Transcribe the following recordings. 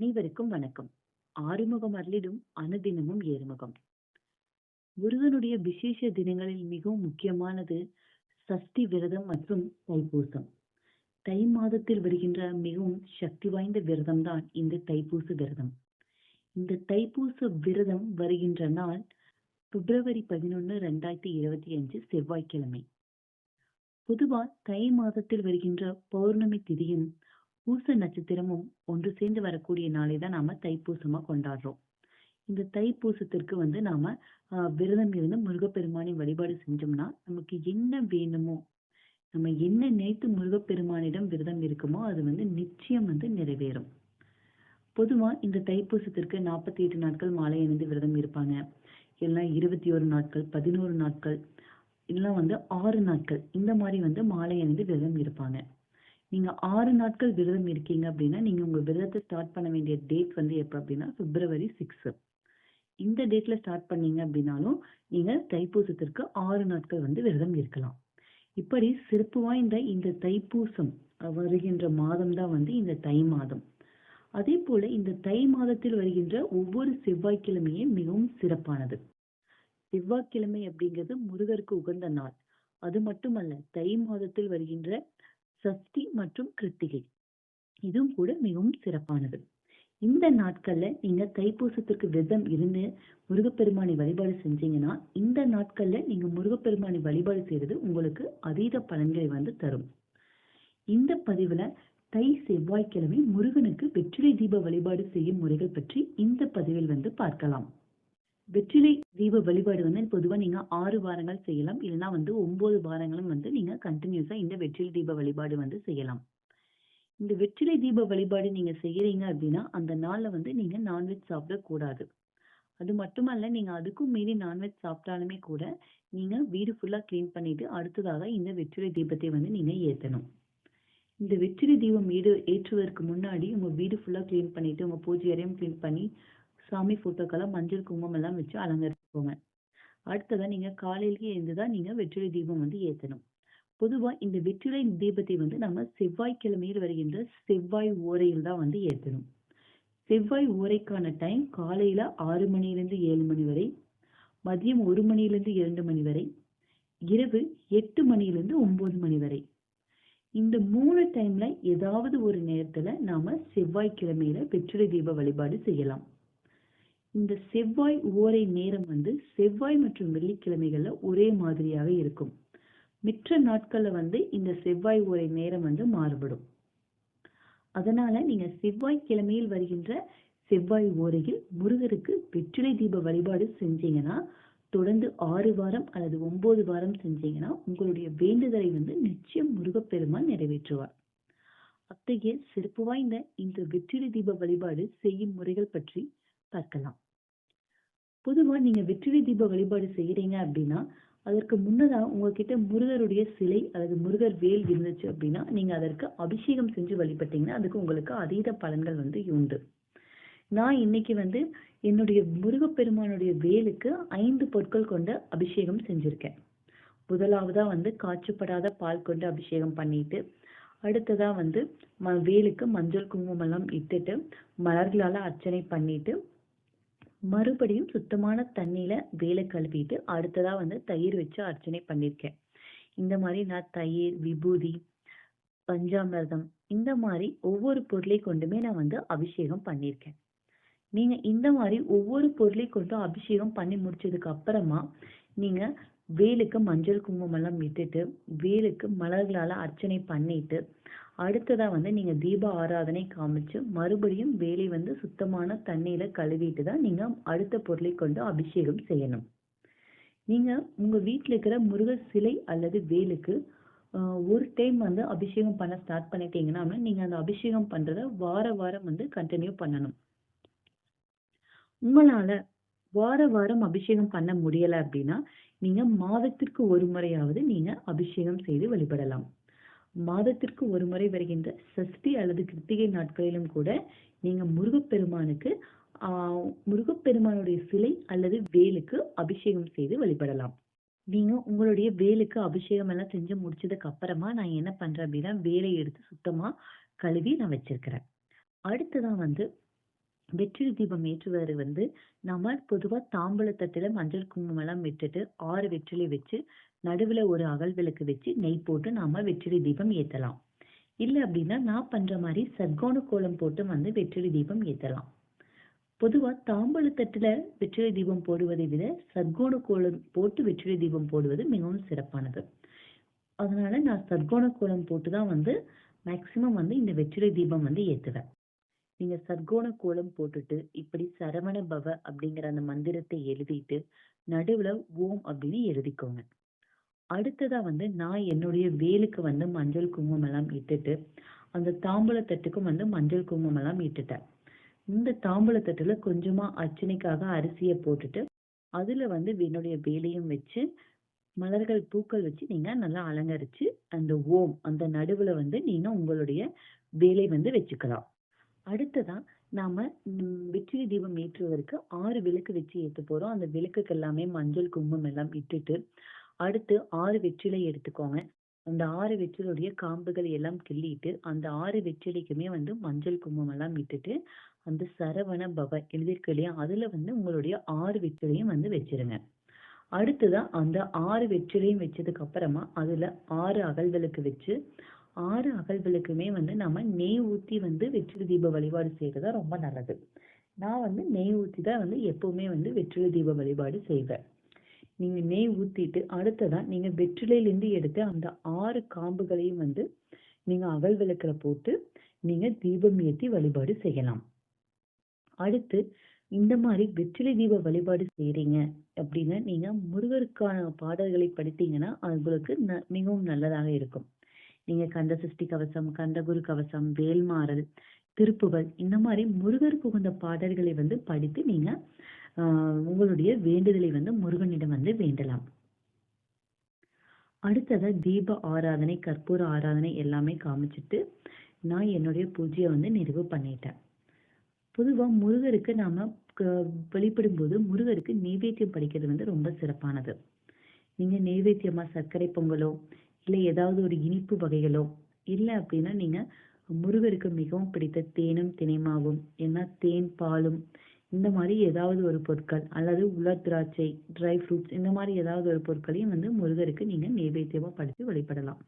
அனைவருக்கும் வணக்கம். ஆறுமுகம் அருளிடும் அனுதினமும் ஏறுமுகம். முருகனுடைய விசேஷ தினங்களில் மிகவும் முக்கியமானது சஷ்டி விரதம் மற்றும் தைப்பூசம். தை மாதத்தில் வருகின்ற மிகவும் சக்தி வாய்ந்த விரதம் தான் இந்த தைப்பூச விரதம். இந்த தைப்பூச விரதம் வருகின்ற நாள் பிப்ரவரி பதினொன்று ரெண்டாயிரத்தி இருபத்தி அஞ்சு செவ்வாய்க்கிழமை. பொதுவா தை மாதத்தில் வருகின்ற பௌர்ணமி திதியும் பூச நட்சத்திரமும் ஒன்று சேர்ந்து வரக்கூடிய நாளை தான் நாம தைப்பூசமா கொண்டாடுறோம். இந்த தைப்பூசத்திற்கு வந்து நாம விரதம் இருந்து முருகப்பெருமானை வழிபாடு செஞ்சோம்னா நமக்கு என்ன வேணுமோ நம்ம என்ன நினைத்து முருகப்பெருமானிடம் விரதம் இருக்குமோ அது வந்து நிச்சயம் வந்து நிறைவேறும். பொதுவா இந்த தைப்பூசத்திற்கு நாற்பத்தி எட்டு நாட்கள் மாலை அணிந்து விரதம் இருப்பாங்க. இல்லைன்னா இருபத்தி ஒரு நாட்கள், பதினோரு நாட்கள், இல்லைன்னா வந்து ஆறு நாட்கள் இந்த மாதிரி வந்து மாலை அணிந்து விரதம் இருப்பாங்க. நீங்க ஆறு நாட்கள் விரதம் இருக்கீங்க அப்படின்னா நீங்க உங்க விரதத்தை ஸ்டார்ட் பண்ண வேண்டிய டேட் வந்து எப்ப அப்படின்னா பிப்ரவரி சிக்ஸ் இந்த டேட்ல ஸ்டார்ட் பண்ணீங்க அப்படின்னாலும் நீங்க தைப்பூசத்திற்கு ஆறு நாட்கள் வந்து விரதம் இருக்கலாம். இப்படி சிறப்பு வாய்ந்த இந்த தைப்பூசம் வருகின்ற மாதம் தான் வந்து இந்த தை மாதம். அதே போல இந்த தை மாதத்தில் வருகின்ற ஒவ்வொரு செவ்வாய்க்கிழமையும் மிகவும் சிறப்பானது. செவ்வாய்க்கிழமை அப்படிங்கிறது முருகருக்கு உகந்த நாள். அது மட்டுமல்ல தை மாதத்தில் வருகின்ற சஷ்டி மற்றும் கிருத்திகை. இதுவும் கூட மிகவும் சிறப்பானது. இந்த நாட்கள்ல நீங்க தைப்பூசத்திற்கு விரதம் இருந்து முருகப்பெருமானை வழிபாடு செஞ்சீங்கன்னா இந்த நாட்கள்ல நீங்க முருகப்பெருமானை வழிபாடு செய்யறது உங்களுக்கு அதீத பலன்களை வந்து தரும். இந்த பதிவுல தை செவ்வாய்க்கிழமை முருகனுக்கு வெற்றிலை தீப வழிபாடு செய்யும் முறைகள் பற்றி இந்த பதிவில் வந்து பார்க்கலாம். வெற்றிலை தீப வழிபாடு வந்து பொதுவாக நீங்க ஆறு வாரங்கள் செய்யலாம். இல்லைன்னா வந்து ஒன்பது வாரங்களும் வந்து நீங்க கண்டினியூஸாக இந்த வெற்றிலை தீப வழிபாடு வந்து செய்யலாம். இந்த வெற்றிலை தீப வழிபாடு நீங்க செய்யறீங்க அப்படின்னா அந்த நாள்ல வந்து நீங்கள் நான்வெஜ் சாப்பிடக்கூடாது. அது மட்டுமல்ல நீங்க அதுக்கும் மீறி நான்வெஜ் சாப்பிட்டாலுமே கூட நீங்க வீடு ஃபுல்லாக கிளீன் பண்ணிட்டு அடுத்ததாக இந்த வெற்றிலை தீபத்தை வந்து நீங்க ஏற்றணும் இந்த வெற்றிலை தீபம் வீடு ஏற்றுவதற்கு முன்னாடி உங்க வீடு ஃபுல்லாக கிளீன் பண்ணிட்டு உங்கள் பூஜை அறையும் க்ளீன் பண்ணி சாமி போட்டோக்கெல்லாம் மஞ்சள் குங்குமம் எல்லாம் வச்சு அலங்கரிச்சுக்கோங்க அடுத்ததாக நீங்க காலையிலேயே இருந்துதான் நீங்க வெற்றிலை தீபம் வந்து ஏத்தணும். பொதுவா இந்த வெற்றிலை தீபத்தை வந்து நம்ம செவ்வாய்க்கிழமையில் வருகின்ற செவ்வாய் ஓரையில் தான் வந்து ஏற்றணும் செவ்வாய் ஓரைக்கான டைம் காலையில ஆறு மணிலேருந்து ஏழு மணி வரை மதியம் ஒரு மணிலிருந்து இரண்டு மணி வரை இரவு எட்டு மணிலேருந்து ஒன்பது மணி வரை. இந்த மூணு டைம்ல ஏதாவது ஒரு நேரத்துல நாம செவ்வாய்க்கிழமையில வெற்றிலை தீப வழிபாடு செய்யலாம். இந்த செவ்வாய் ஓரை நேரம் வந்து செவ்வாய் மற்றும் வெள்ளிக்கிழமைகள்ல ஒரே மாதிரியாக இருக்கும். மிற்ற நாட்கள்ல வந்து இந்த செவ்வாய் ஓரை நேரம் வந்து மாறுபடும். அதனால நீங்க செவ்வாய் கிழமையில் வருகின்ற செவ்வாய் ஓரையில் முருகருக்கு வெற்றிலை தீப வழிபாடு செஞ்சீங்கன்னா தொடர்ந்து ஆறு வாரம் அல்லது ஒன்பது வாரம் செஞ்சீங்கன்னா உங்களுடைய வேண்டுதலை வந்து நிச்சயம் முருகப்பெருமான் நிறைவேற்றுவார். அத்தகைய சிறப்பு வாய்ந்த இந்த வெற்றிலை தீப வழிபாடு செய்யும் முறைகள் பற்றி பார்க்கலாம். பொதுவா நீங்க வெற்றிலை தீப வழிபாடு செய்யறீங்க அப்படின்னா அதற்கு முன்னதா உங்ககிட்ட முருகருடைய சிலை அல்லது முருகர் வேல் இருந்துச்சு அப்படின்னா நீங்க அதற்கு அபிஷேகம் செஞ்சு வழிபட்டீங்கன்னா அதுக்கு உங்களுக்கு அதீத பலன்கள் வந்து உண்டு. நான் இன்னைக்கு வந்து என்னுடைய முருகப்பெருமானுடைய வேலுக்கு ஐந்து பொருட்கள் கொண்டு அபிஷேகம் செஞ்சிருக்கேன். முதலாவதா வந்து காய்ச்சப்படாத பால் கொண்டு அபிஷேகம் பண்ணிட்டு அடுத்ததா வந்து ம வேலுக்கு மஞ்சள் குங்குமம் எல்லாம் இட்டுட்டு மலர்களால அர்ச்சனை பண்ணிட்டு மறுபடியும் சுத்தமான தண்ணியில வேலை கழுவிட்டு அடுத்ததா வந்து தயிர் வச்சு அர்ச்சனை பண்ணிருக்கேன். இந்த மாதிரி நான் தயிர் விபூதி பஞ்சாமிர்தம் இந்த மாதிரி ஒவ்வொரு பொருளை கொண்டுமே நான் வந்து அபிஷேகம் பண்ணியிருக்கேன் நீங்க இந்த மாதிரி ஒவ்வொரு பொருளை கொண்டும் அபிஷேகம் பண்ணி முடிச்சதுக்கு அப்புறமா நீங்க வேலுக்கு மஞ்சள் குங்குமம் எல்லாம் விட்டுட்டு வேலுக்கு மலர்களால அர்ச்சனை பண்ணிட்டு அடுத்ததா வந்து நீங்க தீப ஆராதனை காமிச்சு மறுபடியும் வேலை வந்து சுத்தமான தண்ணியில கழுவிட்டு தான் நீங்க அடுத்த பொருளை கொண்டு அபிஷேகம் செய்யணும். நீங்க உங்க வீட்டில் இருக்கிற முருகர் சிலை அல்லது வேலுக்கு ஒரு டைம் வந்து அபிஷேகம் பண்ண ஸ்டார்ட் பண்ணிட்டீங்கன்னா நீங்க அந்த அபிஷேகம் பண்றத வார வாரம் வந்து கண்டினியூ பண்ணணும். உங்களால வார வாரம் அபிஷேகம் பண்ண முடியல அப்படின்னா நீங்க மாதத்திற்கு ஒரு முறையாவது நீங்க அபிஷேகம் செய்து வழிபடலாம். மாதத்திற்கு ஒரு முறை வருகின்ற சஷ்டி அல்லது கிருத்திகை நாட்களிலும் கூட நீங்க முருகப்பெருமானுக்கு ஆஹ் முருகப்பெருமானுடைய சிலை அல்லது வேலுக்கு அபிஷேகம் செய்து வழிபடலாம். நீங்க உங்களுடைய வேலுக்கு அபிஷேகம் எல்லாம் செஞ்சு முடிச்சதுக்கு அப்புறமா நான் என்ன பண்றேன் அப்படின்னா வேலை எடுத்து சுத்தமா கழுவி நான் வச்சிருக்கிறேன். அடுத்ததான் வந்து வெற்றிலை தீபம் ஏற்றுவது வந்து நம்ம பொதுவா தாம்பூல மஞ்சள் குங்குமம் எல்லாம் விட்டுட்டு ஆறு வெற்றிலை வச்சு நடுவுல ஒரு அகல் விளக்கு வச்சு நெய் போட்டு நாம வெற்றிலை தீபம் ஏத்தலாம். இல்ல அப்படின்னா நான் பண்ற மாதிரி சர்க்கோண கோலம் போட்டு வந்து வெற்றிலை தீபம் ஏத்தலாம். பொதுவா தாம்பூல வெற்றிலை தீபம் போடுவதை விட சர்க்கோண கோலம் போட்டு வெற்றிலை தீபம் போடுவது மிகவும் சிறப்பானது. அதனால நான் சர்க்கோண கோலம் போட்டு தான் வந்து மேக்சிமம் வந்து இந்த வெற்றிலை தீபம் வந்து ஏத்துவேன். நீங்க சர்க்கோண கோலம் போட்டுட்டு இப்படி சரவண பவ அப்படிங்கிற அந்த மந்திரத்தை எழுதிட்டு நடுவுல ஓம் அப்படின்னு எழுதிக்கோங்க. அடுத்ததா வந்து நான் என்னுடைய வேலுக்கு வந்து மஞ்சள் குங்குமம் எல்லாம் இட்டுட்டு அந்த தாம்பூலத்தட்டுக்கும் வந்து மஞ்சள் குங்குமம் எல்லாம் இட்டுட்டேன். இந்த தாம்பூலத்தட்டுல கொஞ்சமா அர்ச்சனைக்காக அரிசியை போட்டுட்டு அதுல வந்து என்னுடைய வேலையும் வச்சு மலர்கள் பூக்கள் வச்சு நீங்க நல்லா அலங்கரிச்சு அந்த ஓம் அந்த நடுவுல வந்து நீங்க உங்களுடைய வேலை வந்து வச்சுக்கலாம். அடுத்ததா நாம வெற்றிலை தீபம் ஏற்றுவதற்கு ஆறு விளக்கு வச்சு ஏற்று போறோம். அந்த விளக்குக்கு எல்லாமே மஞ்சள் குங்குமம் எல்லாம் இட்டுட்டு அடுத்து ஆறு வெற்றிலை எடுத்துக்கோங்க. அந்த ஆறு வெற்றிலுடைய காம்புகள் எல்லாம் கிள்ளிட்டு அந்த ஆறு வெற்றிலைக்குமே வந்து மஞ்சள் குங்குமம் எல்லாம் இட்டுட்டு அந்த சரவண பவ எழுதியிருக்கு இல்லையா? அதுல வந்து உங்களுடைய ஆறு வெற்றிலையும் வந்து வச்சிருங்க. அடுத்ததான் அந்த ஆறு வெற்றிலையும் வச்சதுக்கு அப்புறமா அதுல ஆறு அகல் விளக்கு வச்சு ஆறு அகல் விளக்குமே வந்து நம்ம நெய் ஊற்றி வந்து வெற்றிலை தீப வழிபாடு செய்யறது ரொம்ப நல்லது. நான் வந்து நெய் ஊற்றி தான் வந்து எப்பவுமே வந்து வெற்றிலை தீப வழிபாடு செய்வேன். நீங்கள் நெய் ஊற்றிட்டு அடுத்ததான் நீங்கள் வெற்றிலையிலேருந்து எடுத்து அந்த ஆறு காம்புகளையும் வந்து நீங்கள் அகல் விளக்கில் போட்டு நீங்கள் தீபம் ஏற்றி வழிபாடு செய்யலாம். அடுத்து இந்த மாதிரி வெற்றிலை தீப வழிபாடு செய்கிறீங்க அப்படின்னா நீங்கள் முருகருக்கான பாடல்களை படித்தீங்கன்னா அவங்களுக்கு உங்களுக்கு ந- மிகவும் நல்லதாக இருக்கும். நீங்க கந்த சஷ்டி கவசம் கந்தகுரு கவசம் வேல்மாறல் திருப்புகழ் இந்த மாதிரி முருகருக்கு உகந்த பாடல்களை வந்து படித்து நீங்க உங்களுடைய வேண்டுதலை வந்து முருகனிடம் வந்து வேண்டலாம். அடுத்ததா தீப ஆராதனை கற்பூர ஆராதனை எல்லாமே காமிச்சிட்டு நான் என்னுடைய பூஜையை வந்து நிறைவு பண்ணிட்டேன். பொதுவா முருகருக்கு நாம வெளிப்படும் போது முருகருக்கு நெய்வேத்தியம் படிக்கிறது வந்து ரொம்ப சிறப்பானது. நீங்க நெய்வேத்தியமா சர்க்கரை பொங்கலோ இல்லை ஏதாவது ஒரு இனிப்பு வகைகளோ இல்லை அப்படின்னா நீங்கள் முருகருக்கு மிகவும் பிடித்த தேனும் தினைமாவும் ஏன்னா தேன் பாலும் இந்த மாதிரி ஏதாவது ஒரு பொருட்கள் அல்லது உலர் திராட்சை ட்ரை ஃப்ரூட்ஸ் இந்த மாதிரி ஏதாவது ஒரு பொருட்களையும் வந்து முருகருக்கு நீங்கள் நைவேத்தியமாக படைத்து வழிபடலாம்.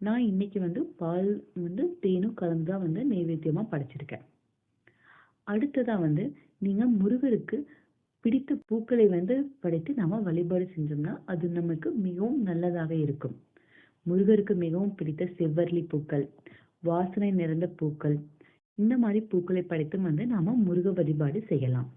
நான் இன்னைக்கு வந்து பால் வந்து தேனும் கலந்து தான் வந்து நைவேத்தியமாக படைச்சிருக்கேன். அடுத்ததாக வந்து நீங்கள் முருகருக்கு பிடித்த பூக்களை வந்து படைத்து நம்ம வழிபாடு செஞ்சோம்னா அது நமக்கு மிகவும் நல்லதாக இருக்கும். முருகருக்கு மிகவும் பிடித்த செவ்வரளி பூக்கள் வாசனை நிறைந்த பூக்கள். இந்த மாதிரி பூக்களை படைத்தும் வந்து நாம முருக வழிபாடு செய்யலாம்.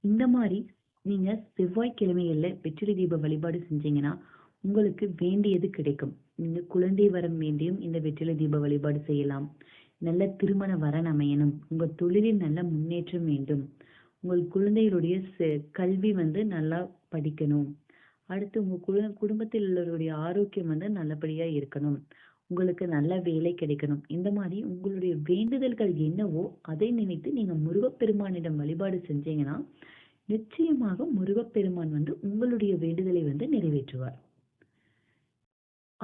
இந்த மாதிரி நீங்க செவ்வாய்க்கிழமைகள்ல வெற்றிலை தீப வழிபாடு செஞ்சீங்கன்னா உங்களுக்கு வேண்டியது கிடைக்கும். நீங்க குழந்தை வரம் வேண்டியும் இந்த வெற்றிலை தீப வழிபாடு செய்யலாம். நல்ல திருமண வரன் அமையணும். உங்க தொழிலில் நல்ல முன்னேற்றம் வேண்டும். உங்கள் குழந்தைகளுடைய செ- கல்வி வந்து நல்லா படிக்கணும். அடுத்து உங்க குடு- குடும்பத்தில் உள்ளவருடைய ஆரோக்கியம் வந்து நல்லபடியா இருக்கணும். உங்களுக்கு நல்ல வேலை கிடைக்கணும். இந்த மாதிரி உங்களுடைய வேண்டுதல்கள் என்னவோ அதை நினைத்து நீங்க முருகப்பெருமானிடம் வழிபாடு செஞ்சீங்கன்னா நிச்சயமாக முருகப்பெருமான் வந்து உங்களுடைய வேண்டுதலை வந்து நிறைவேற்றுவார்.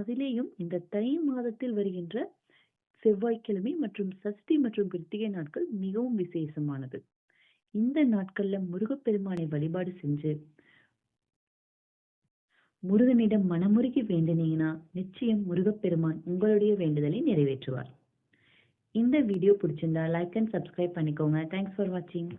அதிலேயும் இந்த தை மாதத்தில் வருகின்ற செவ்வாய்க்கிழமை மற்றும் சஷ்டி மற்றும் கிருத்திகை நாட்கள் மிகவும் விசேஷமானது. இந்த நாட்கள்ல முருகப்பெருமானை வழிபாடு செஞ்சு முருகனிடம் மனமுருகி வேண்டினீங்கன்னா நிச்சயம் முருகப்பெருமான் உங்களுடைய வேண்டுதலை நிறைவேற்றுவார். இந்த வீடியோ பிடிச்சிருந்தா லைக் அண்ட் சப்ஸ்கிரைப் பண்ணிக்கோங்க. தேங்க்ஸ் ஃபார் வாட்சிங்